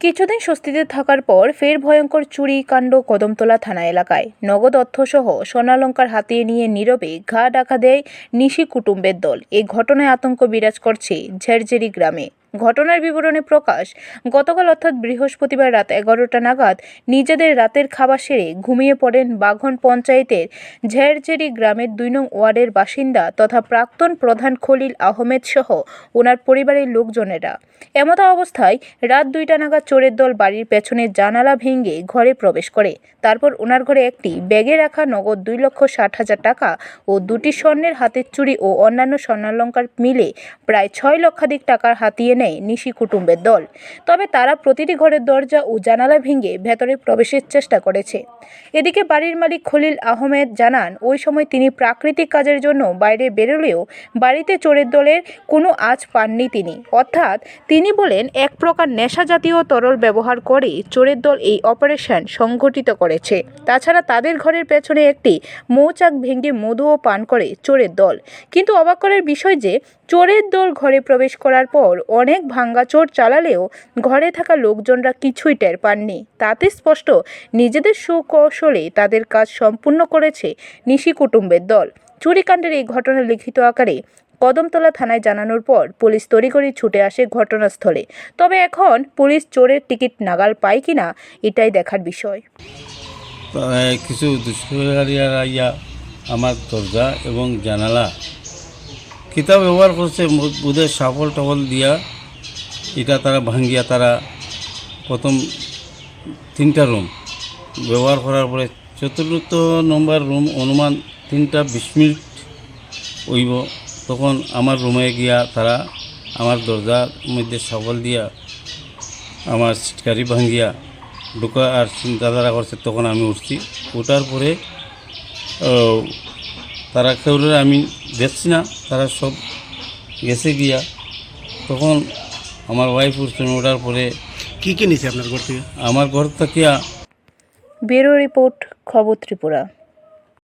কিছুদিন স্বস্তিতে থাকার পর ফের ভয়ঙ্কর চুরি, কাণ্ড কদমতলা থানা এলাকায়। নগদ অর্থসহ সোনালঙ্কার হাতিয়ে নিয়ে নীরবে ঘা ডাকা দেয় নিশি কুটুম্বের দল। এই ঘটনায় আতঙ্ক বিরাজ করছে ঝেরঝেরি গ্রামে। ঘটনার বিবরণে প্রকাশ, গতকাল অর্থাৎ বৃহস্পতিবার রাত এগারোটা নাগাদ নিজেদের রাতের খাবার সেরে ঘুমিয়ে পড়েন বাঘন পঞ্চায়েতের ঝেরঝেরি গ্রামের দুই নং ওয়ার্ডের বাসিন্দা তথা প্রাক্তন প্রধান খলিল আহমেদ সহ ওনার পরিবারের লোকজনেরা। এমতো অবস্থায় রাত দুইটা নাগাদ চোরের দল বাড়ির পেছনে জানালা ভেঙে ঘরে প্রবেশ করে। তারপর ওনার ঘরে একটি ব্যাগে রাখা নগদ দুই লক্ষ ষাট হাজার টাকা ও দুটি স্বর্ণের হাতের চুড়ি ও অন্যান্য স্বর্ণালঙ্কার মিলে প্রায় ছয় লক্ষাধিক টাকার হাতিয়ে নেয় নিশি কুটুম্বের দল। তবে তারা প্রতিটি ঘরের দরজা ও জানালা ভেঙে ভেতরে প্রবেশের চেষ্টা করেছে। এদিকে বাড়ির মালিক খলিল আহমেদ জানান, ওই সময় তিনি প্রাকৃতিক কাজের জন্য বাইরে বেরোলেও বাড়িতে চোরের দলের কোনো আজ পাননি তিনি। অর্থাৎ তিনি বলেন, এক প্রকার নেশা জাতীয় তরল ব্যবহার করে চোরের দল এই অপারেশন সংঘটিত করেছে। তাছাড়া তাদের ঘরের পেছনে একটি মৌচাক ভেঙে মধুও পান করে চোরের দল। কিন্তু অবাক করার বিষয় যে, চোরের দল ঘরে প্রবেশ করার পর অনেক ভাঙ্গাচোর চালালেও ঘরে থাকা লোকজনরা কিছুই টের পাননি। তাতে স্পষ্ট, নিজেদের সুকৌশলে তাদের কাজ সম্পূর্ণ করেছে নিশি কুটুম্বের দল। চুরিকাণ্ডের এই ঘটনা লিখিত আকারে কদমতলা থানায় জানানোর পর পুলিশ তড়িঘড়ি ছুটে আসে ঘটনাস্থলে। তবে এখন পুলিশ চোরের টিকিট নাগাল পায় কিনা, এটাই দেখার বিষয়। কিছু আমার দরজা এবং জানালা, কিতাব ব্যবহার করছে ওদের সাফল টবল দিয়া এটা তারা ভাঙ্গিয়া তারা প্রথম তিনটা রুম। ব্যবহার করার পরে চতুর্থ নম্বর রুম অনুমান তিনটা বিশ মিনিট হইব। তখন আমার রুমে গিয়া তারা আমার দরজার মধ্যে সাফল দিয়া আমার সিটকারি ভাঙ্গিয়া ঢুকা আর চিন্তাধারা করছে, তখন আমি উঠছি। ওঠার পরে তারা কেউ আমি দেখছি না, তারা সব গেছে গিয়া। তখন আমার ওয়াইফ উঠছেন ওঠার পরে কি কি নিয়েছে আপনার ঘর থেকে? আমার ঘর থেকে ব্যুরো রিপোর্ট খবর ত্রিপুরা।